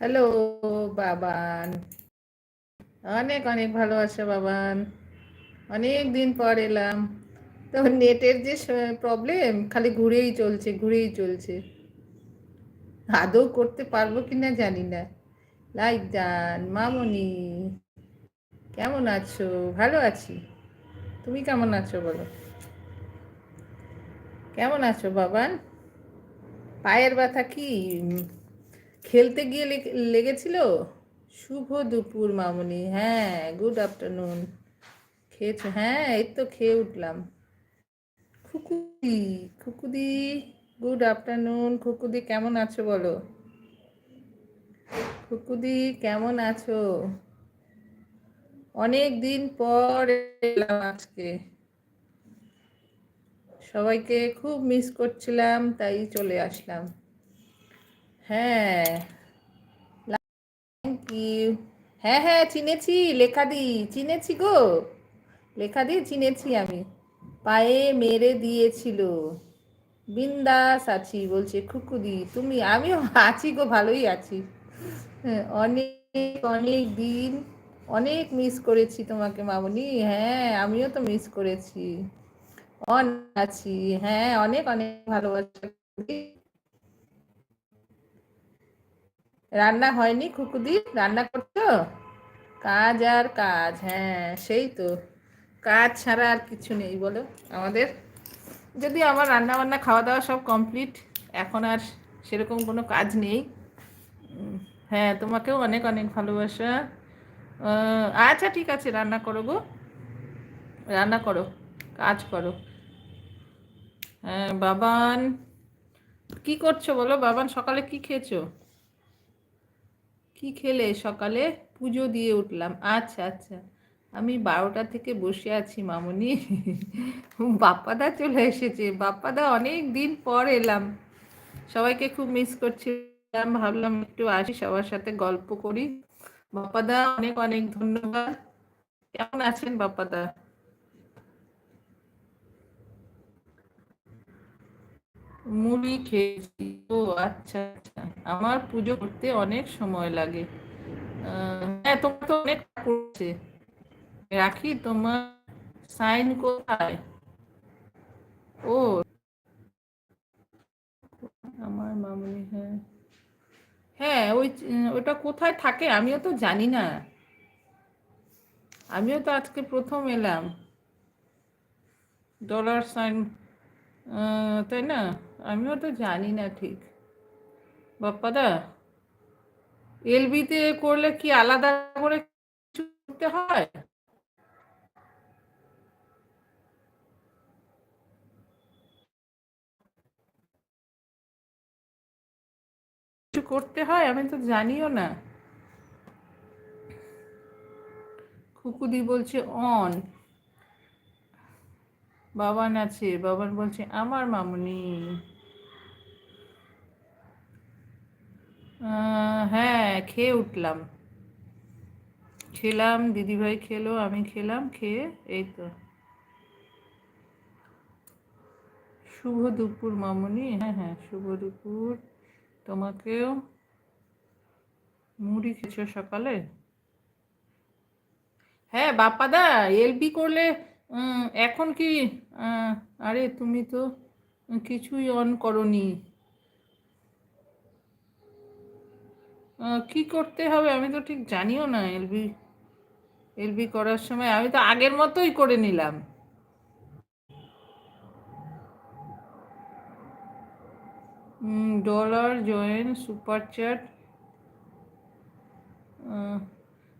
Hello Baban. অনেক অনেক ভালোবাসা বাবান। অনেক দিন পর এলাম। তো নেটের যে প্রবলেম খালি ঘুরেই চলছে ঘুরেই চলছে। আদৌ করতে পারব কি না জানি না। লাইক যান মামনি, কেমন আছো? ভালো আছি। তুমি কেমন আছো বলো? কেমন আছো, বাবান? পায়ের ব্যথা কি? খেলতে গিয়ে লেগেছিল? শুভ দুপুর মামনি। হ্যাঁ গুড আফটারনুন খেয়েছো? হ্যাঁ এই তো খেয়ে উঠলাম। খুকুদি খুকুদি গুড আফটারনুন খুকুদি, কেমন আছো বলো? খুকুদি, কেমন আছো? অনেক দিন পর এলাম আজকে। সবাইকে খুব মিস করছিলাম, তাই চলে আসলাম। হ্যাঁ। হ্যাঁ হ্যাঁ চিনেছি লেখাদি চিনেছি গো। লেখাদি চিনেছি আমি। পায়ে মেরে দিয়েছিল। বিন্দাস আছি বলছে খুকুদি। তুমি আমিও আছি গো ভালোই আছি। হ্যাঁ, অনেক অনেক দিন অনেক মিস করেছি তোমাকে মামনি। হ্যাঁ আমিও তো মিস করেছি। অন আছি। হ্যাঁ অনেক অনেক ভালোবাসা। রান্না হয়নি, খুকুদি? রান্না করছ? কাজ আর কাজ হ্যাঁ সেই তো। কাজ ছাড়া আর কিছু নেই, বলো। আমাদের? যদি আমার রান্না বান্না খাওয়া দাওয়া সব কমপ্লিট এখন আর সেরকম কোনো কাজ নেই। হ্যাঁ তোমাকেও অনেক অনেক ভালোবাসা। আচ্ছা ঠিক আছে, রান্না করো গো। রান্না করো, কাজ করো। হ্যাঁ বাবান, কি করছ বলো? বাবান, সকালে কি খেয়েছো? কি খেলে সকালে? পুজো দিয়ে উঠলাম। আচ্ছা আচ্ছা। আমি বারোটা থেকে বসে আছি, মামনি। বাপ্পাদা চলে এসেছে। বাপ্পাদা, অনেক দিন পর এলাম। সবাইকে খুব মিস করছিলাম। ভাবলাম একটু আসি, সবার সাথে গল্প করি। বাপ্পাদা, অনেক অনেক ধন্যবাদ। কেমন আছেন বাপ্পাদা? মুড়ি খেয়েছি। ও আচ্ছা আচ্ছা। আমার পুজো করতে অনেক সময় লাগে। হ্যাঁ তোমার তো অনেক পড়ছে রাখি, তোমার সাইন কোথায়? ও, আমার মামনি হ্যাঁ। হ্যাঁ ওই, ওটা কোথায় থাকে আমিও তো জানি না। আমিও তো আজকে প্রথম এলাম। ডলার সাইন তাই না? আমিও তো জানি না ঠিক। বাপ্পাদা, এলবিতে করলে কি আলাদা করে করতে হয়? করতে হয়? আমি তো জানিও না। খুকুদি বলছে, অন। বাবান আছে, বাবান বলছে, আমার মামুনি হ্যাঁ খেয়ে উঠলাম। খেলাম, দিদিভাই খেলো, আমি খেলাম, খেয়ে এই তো। শুভ দুপুর মামুনি। হ্যাঁ হ্যাঁ শুভ দুপুর। তোমাকেও? মুড়ি খেয়েছো সকালে? হ্যাঁ বাপ্পাদা এলবি করলে এখন কি? আরে তুমি তো কিছুই অন করনি। কি করতে হবে আমি তো ঠিক জানিও না এলবি এলবি করার সময় আমি তো আগের মতোই করে নিলাম। ডলার জয়েন সুপার চ্যাট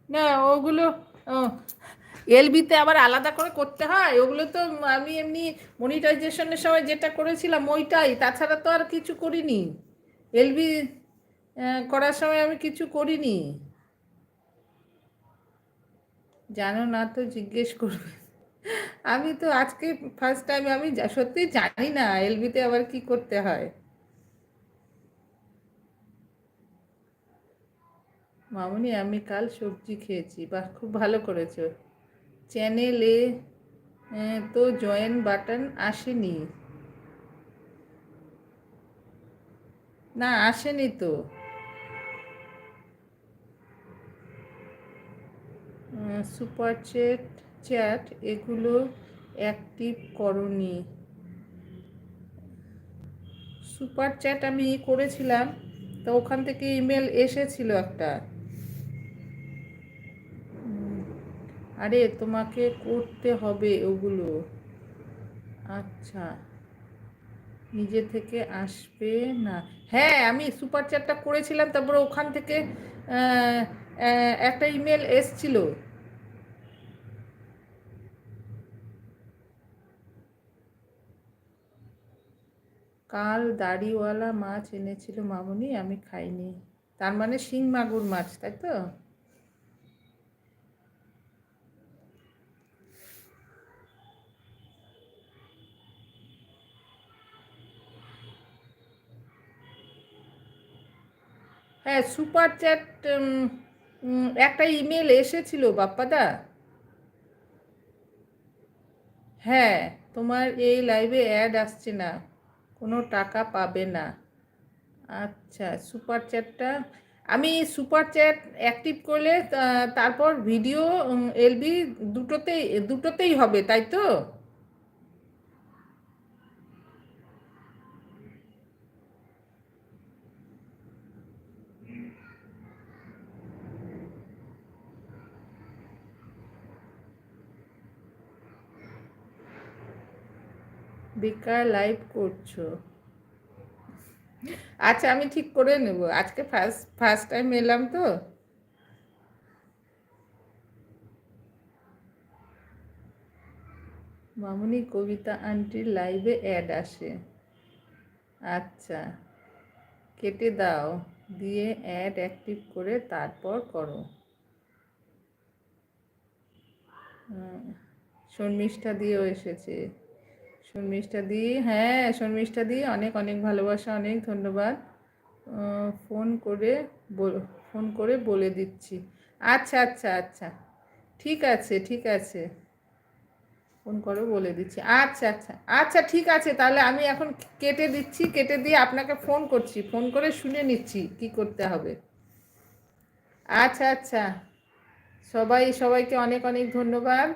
না, ওগুলো এলবিতে আবার আলাদা করে করতে হয়। ওগুলো তো আমি এমনি মনিটাইজেশনের সময় যেটা করেছিলাম ওইটাই, তাছাড়া তো আর কিছু করিনি। এলবি করার সময় আমি কিছু করিনি। জানো না তো, জিজ্ঞেস করবে। আমি তো আজকে ফার্স্ট টাইম আমি সত্যি জানি না এলবিতে আবার কি করতে হয়। মামনি, আমি কাল সবজি খেয়েছি। বাহ, খুব ভালো করেছ। চ্যানেলে তো জয়েন বাটন আসেনি। না, আসেনি তো। সুপার চ্যাট এগুলো অ্যাক্টিভ করনি। সুপার চ্যাট আমি করেছিলাম, তো ওখান থেকে ইমেল এসেছিল একটা। আরে তোমাকে করতে হবে ওগুলো। আচ্ছা নিজে থেকে আসবে না। হ্যাঁ আমি সুপার চ্যাটটা করেছিলাম, তারপরে ওখান থেকে একটা ইমেল এসছিল। কাল দাড়িওয়ালা মাছ এনেছিল মামুনি, আমি খাইনি। তার মানে শিং মাগুর মাছ, তাই তো? হ্যাঁ সুপার চ্যাট একটা ইমেল এসেছিল, বাপ্পাদা। হ্যাঁ তোমার এই লাইভে অ্যাড আসছে না। কোনো টাকা পাবে না। আচ্ছা সুপার চ্যাটটা আমি সুপার চ্যাট অ্যাক্টিভ করলে তারপর ভিডিও এলবি দুটোতেই দুটোতেই হবে, তাই তো? বেকার লাইভ করছ। আচ্ছা আমি ঠিক করে নেব। আজকে ফার্স্ট ফার্স্ট টাইম এলাম তো। মামুনি, কবিতা আন্টির লাইভে অ্যাড আসে। আচ্ছা কেটে দাও। দিয়ে অ্যাড অ্যাক্টিভ করে তারপর করো। শর্মিষ্ঠা দিয়েও এসেছে। শর্মিষ্ঠা দি হ্যাঁ শর্মিষ্ঠা দি, অনেক অনেক ভালোবাসা, অনেক ধন্যবাদ। ফোন করে ফোন করে বলে দিচ্ছি। আচ্ছা আচ্ছা আচ্ছা। ঠিক আছে ঠিক আছে। ফোন করে বলে দিচ্ছি। আচ্ছা আচ্ছা আচ্ছা ঠিক আছে। তাহলে আমি এখন কেটে দিচ্ছি, কেটে দিয়ে আপনাকে ফোন করছি। ফোন করে শুনে নিচ্ছি কি করতে হবে। আচ্ছা আচ্ছা। সবাই, সবাইকে অনেক অনেক ধন্যবাদ।